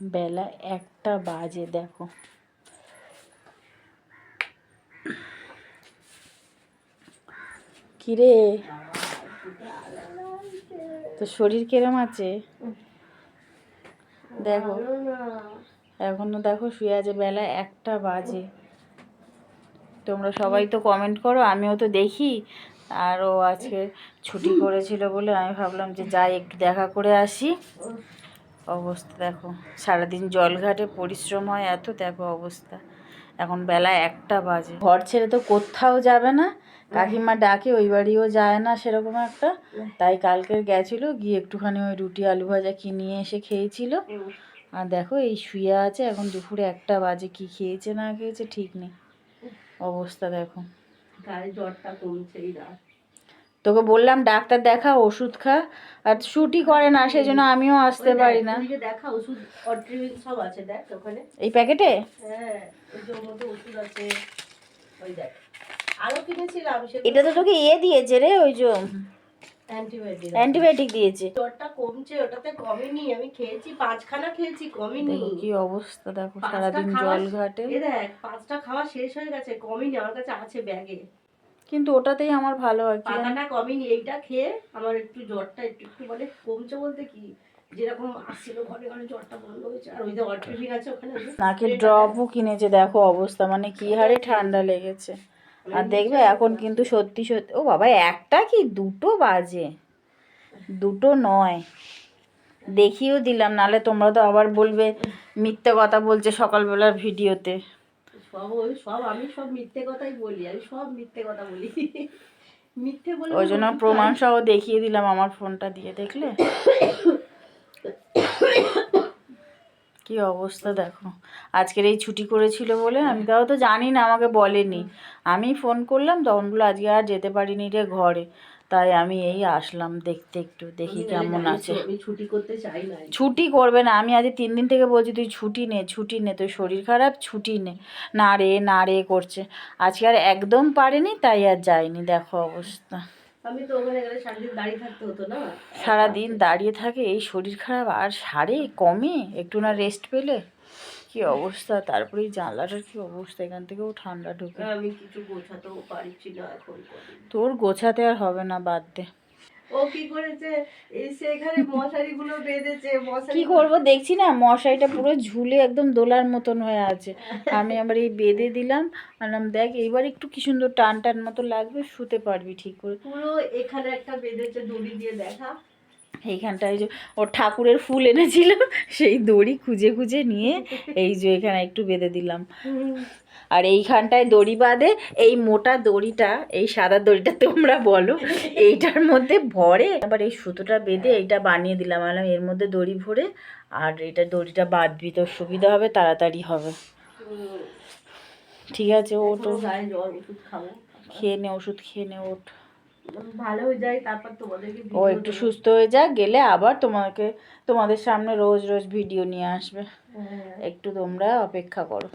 বেলা একটা বাজে, দেখো। কিরে? তো শরীর কিরম আছে? দেখো, এখনও দেখো শুয়ে আছে, বেলা একটা বাজে। তোমরা সবাই তো কমেন্ট করো, আমিও তো দেখি। আর ও আজকে ছুটি করেছিল বলে আমি ভাবলাম যে যাই, একটু দেখা করে আসি। অবস্থা দেখো। সারাদিন জলঘাটে পরিশ্রম হয়, এত দেখো অবস্থা। এখন বেলা একটা বাজে। ঘর ছেড়ে তো কোথাও যাবে না। কাকিমা ডাকে, ওই বাড়িও যায় না সেরকম একটা। তাই কালকে গেছিল, গিয়ে একটুখানি ওই রুটি, আলু ভাজা কি নিয়ে এসে খেয়েছিল। আর দেখো এই শুয়ে আছে, এখন দুপুরে একটা বাজে, কি খেয়েছে না খেয়েছে ঠিক নেই। অবস্থা দেখো। জ্বরটা কমছেই না তোকে বললাম ডাক্তার দেখা ওষুধ খা। আর ছুটি করে না সেই জন্য আমিও আসতে পারি না। দেখা ওষুধ সব আছে দেখ ওখানে। এই প্যাকেটে? হ্যাঁ ওষুধ আছে ওই দেখ। আরও কিনেছিলাম এটা তো তোকে ইয়ে দিয়েছে রে ওই যে অ্যান্টিবায়োটিক অ্যান্টিবায়োটিক দিয়েছে। জ্বরটা কমছে ওটাতে কমেনি আমি খেয়েছি পাঁচখানা খেয়েছি কমেনি। কি অবস্থা দেখো সারাদিন জল ঘাটে। দেখ পাঁচটা খাওয়া শেষ হয়ে গেছে কমেনি আমার কাছে আছে ব্যাগে। কিন্তু ওটাতেই আমার ভালো হয়? পাতাটা কমেনি এইটা খেয়ে আমার একটু জ্বরটা একটু একটু মানে কমছে বলতে কি যেরকম আসছিল ঘরে ঘরে জ্বরটা বন্ধ হয়েছে। আর ওই যে অট্রিলিং আছে ওখানে নাকের ড্রপও কিনেছে দেখো অবস্থা মানে কি হারে ঠান্ডা লেগেছে। আর দেখবে এখন কিন্তু সত্যি সত্যি ও বাবা একটা কি দুটো বাজে? দুটো নয়। দেখিও দিলাম নালে তোমরা তো আবার বলবে মিথ্যে কথা বলছে সকালবেলার ভিডিওতে। সব ওই সব আমি সব মিথ্যে কথাই বলি আমি সব মিথ্যে কথা বলি। মিথ্যে বলে ওই জন্য প্রমাণ সহ দেখিয়ে দিলাম আমার ফোনটা দিয়ে দেখলে? কি অবস্থা দেখো। আজকের এই ছুটি করেছিল বলে আমি তাও তো জানি না আমাকে বলেনি। আমি ফোন করলাম তখন বলল আজকে আর যেতে পারিনি রে ঘরে। তাই আমি এই আসলাম দেখতে একটু দেখি কেমন আছে। ছুটি করতে চাই না। ছুটি করবে না আমি আজ তিন দিন থেকে বলছি তুই ছুটি নে ছুটি নে তোর শরীর খারাপ ছুটি নে। না রে না রে করছে। আজকে আর একদম পারেনি তাই আর যায়নি দেখো অবস্থা। আমি তো ওখানে গেলে সারাদিন দাঁড়িয়ে থাকতে হতো না। সারাদিন দাঁড়িয়ে থাকে এই শরীর খারাপ আর সারে কমে? একটু না রেস্ট পেলে? কি অবস্থা? তারপরে জানলাটার কি অবস্থা? এখান থেকেও ঠান্ডা ঢুকে। আমি কিছু গোছাতেও পারছি না এখন তোর গোছাতে আর হবে না বাদ দে। ও কি করেছে? সেখানে মশারি গুলো বেঁধেছে মশারি কি করব? দেখছি না মশারিটা পুরো ঝুলে একদম দোলার মতন হয়ে আছে। আমি আবার এই বেঁধে দিলাম। আনলাম দেখ এইবার একটু কি সুন্দর টান টান মতো লাগবে শুতে পারবি ঠিক করে। পুরো এখানে একটা বেঁধেছে দড়ি দিয়ে দেখা। এইখানটায় যে ওর ঠাকুরের ফুল এনেছিল সেই দড়ি খুঁজে খুঁজে নিয়ে এই যে এখানে একটু বেঁধে দিলাম। আর এইখানটায় দড়ি বাঁধে এই মোটা দড়িটা এই সাদা দড়িটা তোমরা বলো এইটার মধ্যে ভরে আবার এই সুতোটা বেঁধে এইটা বানিয়ে দিলাম। আলাম এর মধ্যে দড়ি ভরে আর এটা দড়িটা বাঁধবি তোর সুবিধা হবে তাড়াতাড়ি হবে। ঠিক আছে খাব। খেয়ে নে ওষুধ খেয়ে নে ওঠ। ভালো হয়ে যায় তারপর তোমাদেরকে ও একটু সুস্থ হয়ে যাক গেলে আবার তোমাকে তোমাদের সামনে রোজ রোজ ভিডিও নিয়ে আসবে। হ্যাঁ। একটু তোমরা অপেক্ষা করো।